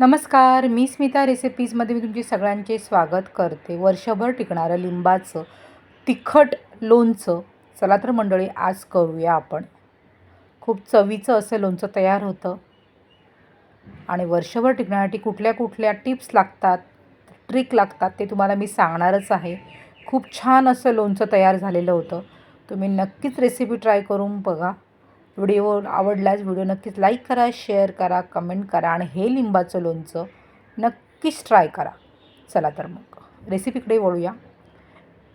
नमस्कार मी स्मिता रेसिपीजमध्ये मी तुमचे सगळ्यांचे स्वागत करते. वर्षभर टिकणारं लिंबाचं तिखट लोणचं चला तर मंडळी आज करूया आपण. खूप चवीचं असं लोणचं तयार होतं. आणि वर्षभर टिकण्यासाठी कुठल्या कुठल्या टिप्स लागतात ट्रिक लागतात ते तुम्हाला मी सांगणारच आहे. खूप छान असं लोणचं तयार झालेलं होतं. तुम्ही नक्कीच रेसिपी ट्राय करून बघा. व्हिडिओ आवडल्यास व्हिडिओ नक्कीच लाईक करा शेअर करा कमेंट करा आणि हे लिंबाचं लोणचं नक्कीच ट्राय करा. चला तर मग रेसिपीकडे वळूया.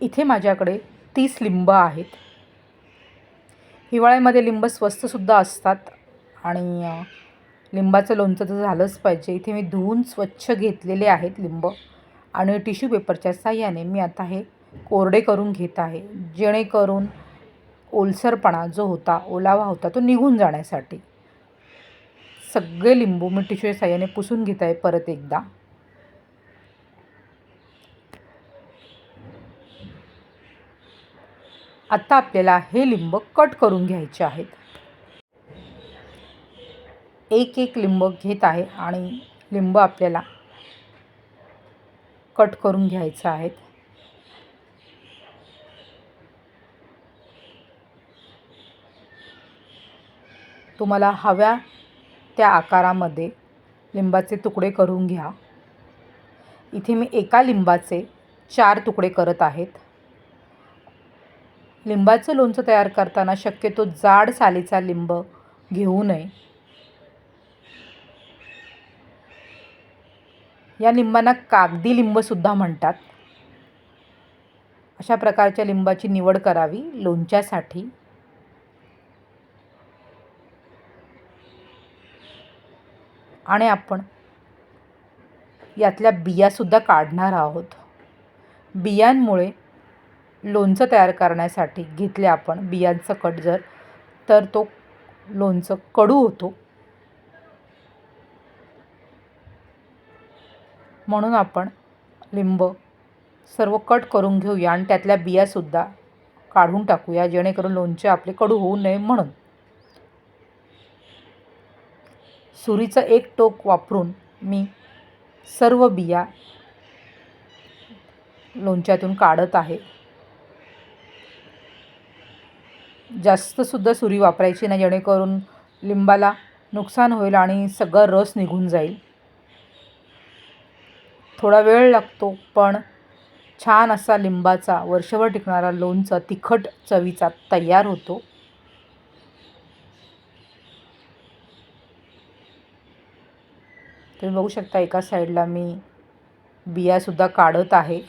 इथे माझ्याकडे तीस लिंब आहेत. हिवाळ्यामध्ये लिंब स्वस्तसुद्धा असतात आणि लिंबाचं लोणचं तर झालंच पाहिजे. इथे मी धुवून स्वच्छ घेतलेले आहेत लिंब आणि टिश्यू पेपरच्या साह्याने मी आता हे कोरडे करून घेत आहे. जेणेकरून ओलसरपणा जो होता ओलावा होता तो निघून जाण्यासाठी. सगळे लिंबू मी टिश्यूच्या साह्याने पुसून घेत आहे परत एकदा. आता आपल्याला हे लिंब कट करून घ्यायचे आहेत. एक एक लिंब घेत आहे आणि लिंब आपल्याला कट करून घ्यायचं आहेत. तुम्हाला हव्या त्या आकारामध्ये लिंबाचे तुकडे करून घ्या. इथे मी एका लिंबाचे चार तुकडे करत आहेत. लिंबाचं लोणचं तयार करताना शक्यतो जाड सालीचा लिंब घेऊ नये. या लिंबांना कागदी लिंबसुद्धा म्हणतात. अशा प्रकारच्या लिंबाची निवड करावी लोणच्यासाठी. आणि आपण यातल्या बियासुद्धा काढणार आहोत. बियांमुळे लोणचं तयार करण्यासाठी घेतले आपण बियांचं कट जर तर तो लोणचं कडू होतो. म्हणून आपण लिंब सर्व कट करून घेऊया आणि त्यातल्या बियासुद्धा काढून टाकूया जेणेकरून लोणचे आपले कडू होऊ नये म्हणून. सुरीचं एक टोक वापरून मी सर्व बिया लोणच्यातून काढत आहे. जास्तसुद्धा सुरी वापरायची नाही जेणेकरून लिंबाला नुकसान होईल आणि सगळं रस निघून जाईल. थोडा वेळ लागतो पण छान असा लिंबाचा वर्षभर टिकणारा लोणचा तिखट चवीचा तयार होतो. तुम्ही बघू शकता एका साईडला मी बियासुद्धा काढत आहे.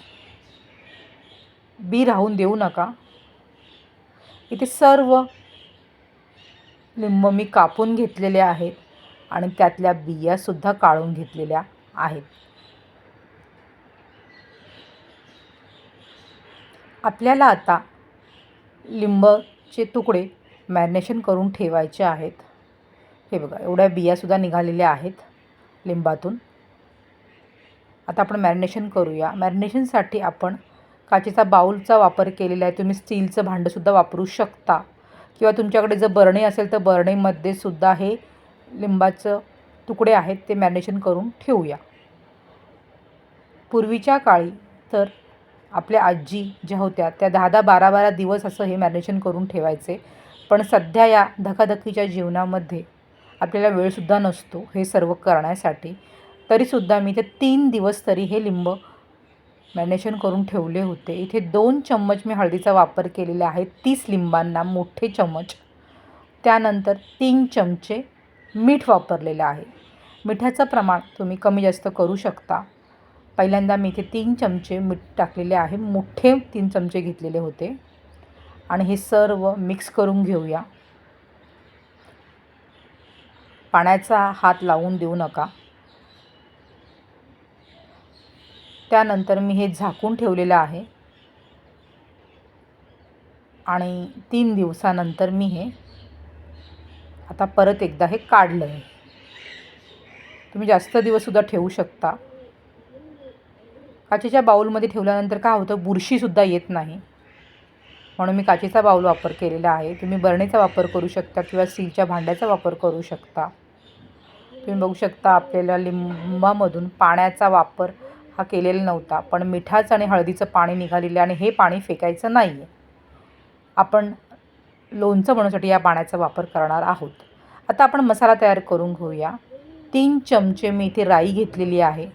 बी राहून देऊ नका. इथे सर्व लिंब मी कापून घेतलेले आहेत आणि त्यातल्या बियासुद्धा काढून घेतलेल्या आहेत. आपल्याला आता लिंबचे तुकडे मॅरिनेशन करून ठेवायचे आहेत. हे बघा एवढ्या बियासुद्धा निघालेल्या आहेत. लिंबातून. आता आपण मॅरिनेशन करूया. मॅरिनेशनसाठी आपण काचेचा बाऊलचा वापर केलेला आहे. तुम्ही स्टीलचं भांडंसुद्धा वापरू शकता. किंवा तुमच्याकडे जर बरणी असेल तर बरणीमध्ये सुद्धा हे लिंबाचं तुकडे आहेत ते मॅरिनेशन करून ठेवूया. पूर्वीच्या काळी तर आपल्या आजी ज्या होत्या त्या दहा दहा बारा बारा दिवस असं हे मॅरिनेशन करून ठेवायचे. पण सध्या या धकाधकीच्या जीवनामध्ये आपल्याला वेळसुद्धा नसतो हे सर्व करण्यासाठी. तरीसुद्धा मी ते तीन दिवस तरी हे लिंब मॅरिनेशन करून ठेवले होते. इथे दोन चम्मच मी हळदीचा वापर केलेला आहे. तीस लिंबांना मोठे चम्मच. त्यानंतर तीन चमचे मीठ वापरलेलं आहे. मिठाचं प्रमाण तुम्ही कमी जास्त करू शकता. पहिल्यांदा मी इथे तीन चमचे मीठ टाकलेले आहे. मोठे तीन चमचे घेतलेले होते. आणि हे सर्व मिक्स करून घेऊया. पाण्याचा हात लावून देऊ नका. त्यानंतर मी हे झाकून ठेवलेलं आहे. आणि तीन दिवसानंतर मी हे आता परत एकदा हे काढलं आहे. तुम्ही जास्त दिवससुद्धा ठेवू शकता. काचेच्या बाऊलमध्ये ठेवल्यानंतर काय होतं? बुरशीसुद्धा येत नाही. म्हणून मी काचेचा बाऊल वापर केलेला आहे. तुम्ही बरणीचा वापर करू शकता किंवा स्टीलच्या भांड्याचा वापर करू शकता. तुम्ही बघू शकता आपल्याला लिंबामधून पाण्याचा वापर हा केलेला नव्हता पण मिठाचं आणि हळदीचं पाणी निघालेलं आणि हे पाणी फेकायचं नाही आहे आपण लोणचं बनवण्यासाठी या पाण्याचा वापर करणार आहोत. आता आपण मसाला तयार करून घेऊया. तीन चमचे मी इथे राई घेतलेली आहे.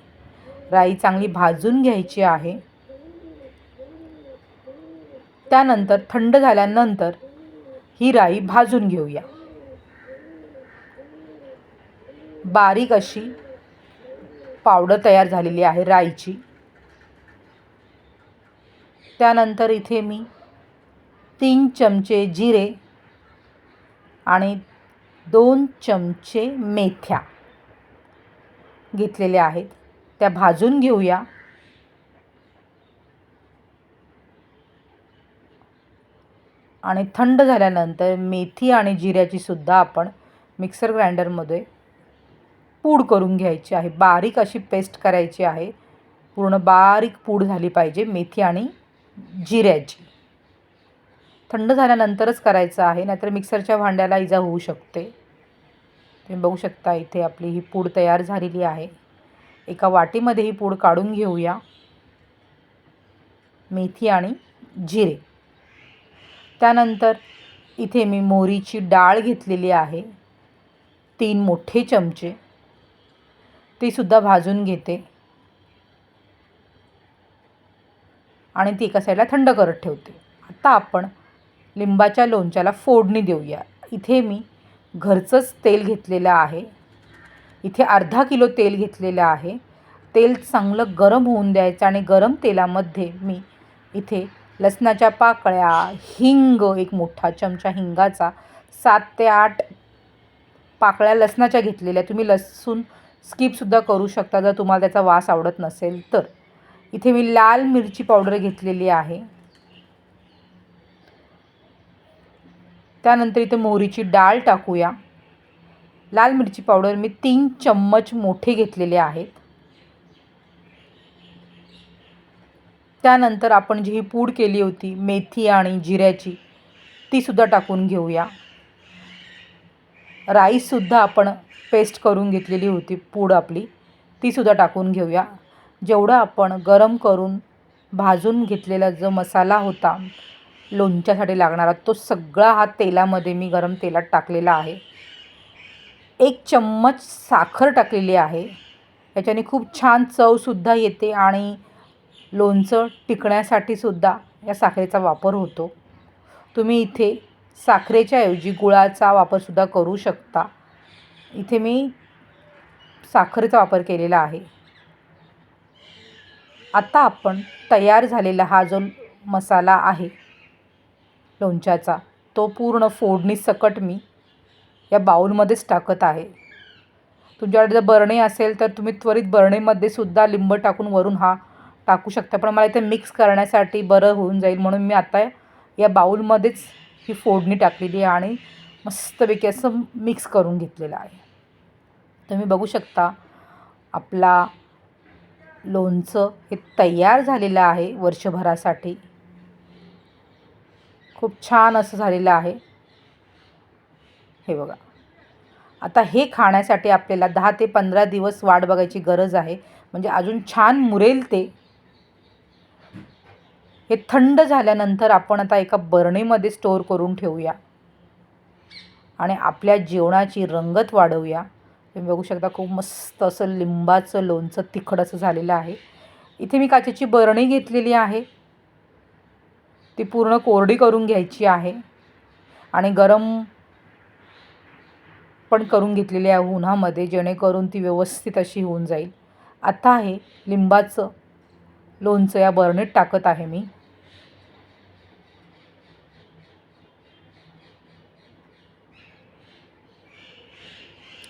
राई चांगली भाजून घ्यायची आहे. त्यानंतर थंड झाल्यानंतर ही राई भाजून घेऊया. बारीक अशी पावडर तयार झालेली आहे राईची. त्यानंतर इथे मी तीन चमचे जिरे आणि दोन चमचे मेथ्या घेतलेल्या आहेत. त्या भाजून घेऊया. आणि थंड झाल्यानंतर मेथी आणि जिऱ्याची सुद्धा आपण मिक्सर ग्राइंडरमध्ये पूड करून घ्यायची आहे. बारीक अशी पेस्ट करायची आहे. पूर्ण बारीक पूड झाली पाहिजे. मेथी आणि जिऱ्याची थंड झाल्यानंतरच करायचं आहे. नाहीतर मिक्सरच्या भांड्याला इजा होऊ शकते. तुम्ही बघू शकता इथे आपली ही पूड तयार झालेली आहे. एका वाटीमध्ये ही पूड काढून घेऊया. मेथी आणि जिरे. त्यानंतर इथे मी मोहरीची डाळ घेतलेली आहे. तीन मोठे चमचे. तीसुद्धा भाजून घेते. आणि ती एका साईडला थंड करत ठेवते. आता आपण लिंबाच्या लोणच्याला फोडणी देऊया. इथे मी घरचंच तेल घेतलेलं आहे. इथे अर्धा किलो तेल घेतलेलं आहे. तेल चांगलं गरम होऊन द्यायचं आणि गरम तेलामध्ये मी इथे लसणाच्या पाकळ्या हिंग एक मोठा चमचा हिंगाचा सात ते आठ पाकळ्या लसणाच्या घेतलेल्या तुम्ही लसूण स्किपसुद्धा करू शकता जर तुम्हाला त्याचा वास आवडत नसेल तर. इथे मी लाल मिरची पावडर घेतलेली आहे. त्यानंतर इथे मोहरीची डाळ टाकूया. लाल मिरची पावडर मी तीन चम्मच मोठे घेतलेले आहेत. त्यानंतर आपण जी ही पूड केली होती मेथी आणि जिऱ्याची तीसुद्धा टाकून घेऊया. राईससुद्धा आपण पेस्ट करून घेतलेली होती पूड आपली. तीसुद्धा टाकून घेऊया. जेवढं आपण गरम करून भाजून घेतलेला जो मसाला होता लोणच्यासाठी लागणारा तो सगळा हा तेलामध्ये मी गरम तेलात टाकलेला आहे. एक चम्मच साखर टाकलेली आहे. याच्याने खूप छान चवसुद्धा येते आणि लोणचं टिकण्यासाठी सुद्धा या साखरेचा वापर होतो. तुम्ही इथे साखरेच्या ऐवजी गुळाचा वापरसुद्धा करू शकता. इथे मी साखरेचा वापर केलेला आहे. आता आपण तयार झालेला हा जो मसाला आहे लोणच्याचा तो पूर्ण फोडणी सकट मी या बाऊलमध्येच टाकत आहे. तुमच्याकडे जर बरणे असेल तर तुम्ही त्वरित बरणीमध्ये सुद्धा लिंब टाकून वरून हा टाकू शकता. पण मला इथे मिक्स करण्यासाठी बरं होऊन जाईल म्हणून मी आता या बाऊलमध्येच ही फोडणी टाकलेली आहे आणि मस्तपैकी असं मिक्स करून घेतलेलं आहे. तुम्ही बघू शकता आपला लोणचं हे तयार झालेलं आहे वर्षभरासाठी. खूप छान असं झालेलं आहे. हे बघा. आता हे खाण्यासाठी आपल्याला दहा ते पंधरा दिवस वाट बघायची गरज आहे. म्हणजे अजून छान मुरेल ते. हे थंड झाल्यानंतर आपण आता एका बरणीमध्ये स्टोअर करून ठेवूया. आणि आपल्या जेवणाची रंगत वाढवूया. तुम्ही बघू शकता खूप मस्त असं लिंबाचं लोणचं तिखट असं झालेलं आहे. इथे मी काचेची बरणी घेतलेली आहे. ती पूर्ण कोरडी करून घ्यायची आहे. आणि गरम पण करून घेतलेली आहे उन्हामध्ये जेणेकरून ती व्यवस्थित अशी होऊन जाईल. आता हे लिंबाचं लोणचं या बरणीत टाकत आहे मी.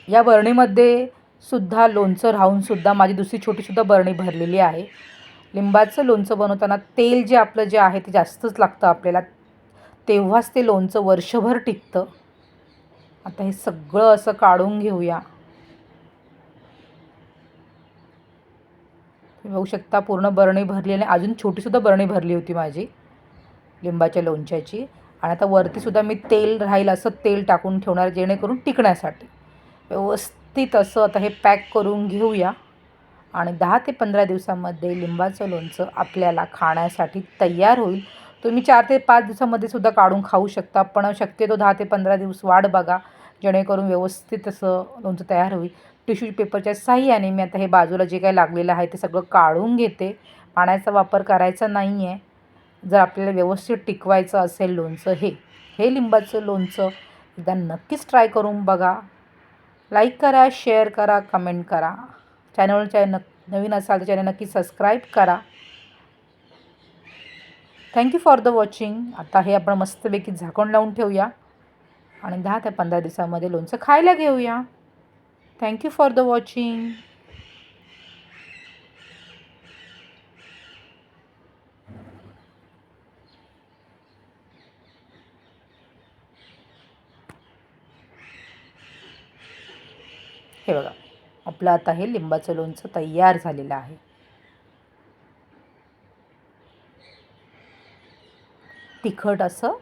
या बरणीमध्ये सुद्धा लोणचं राहून सुद्धा माझी दुसरी छोटीसुद्धा बरणी भरलेली आहे. लिंबाचं लोणचं बनवताना तेल जे आपलं जे आहे ते जास्तच लागतं आपल्याला. तेव्हाच ते लोणचं वर्षभर टिकतं. आता हे सगळं असं काढून घेऊया. तुम्ही बघू शकता पूर्ण बरणी भरली आणि अजून छोटीसुद्धा बरणी भरली होती माझी लिंबाच्या लोणच्याची. आणि आता वरतीसुद्धा मी तेल राहील असं तेल टाकून ठेवणार जेणेकरून टिकण्यासाठी. व्यवस्थित असं आता हे पॅक करून घेऊया. आणि दहा ते पंधरा दिवसामध्ये लिंबाचं लोणचं आपल्याला खाण्यासाठी तयार होईल. तुम्ही चार ते पाच दिवसामध्ये सुद्धा काढून खाऊ शकता पण शक्यतो दहा ते पंधरा दिवस वाढ बघा जेणेकरून व्यवस्थित असं लोणचं तयार होईल. टिश्यू पेपरच्या साह्याने मी आता हे बाजूला जे काही लागलेलं आहे ते सगळं काढून घेते. पाण्याचा वापर करायचा नाही आहे जर आपल्याला व्यवस्थित टिकवायचं असेल लोणचं हे हे लिंबाचं लोणचं एकदा नक्कीच ट्राय करून बघा. लाईक करा शेअर करा कमेंट करा. चॅनलच्या नक् नवीन असाल तर चॅनल नक्की सबस्क्राईब करा. थँक्यू फॉर द वॉचिंग आता हे आपण मस्तपैकी झाकण लावून ठेवूया. आणि दहा ते पंधरा दिवसामध्ये लोणचं खायला घेऊया. थँक्यू फॉर द वॉचिंग हे बघा. आपलं आता हे लिंबाचं लोणचं तयार झालेलं आहे. तिखट असं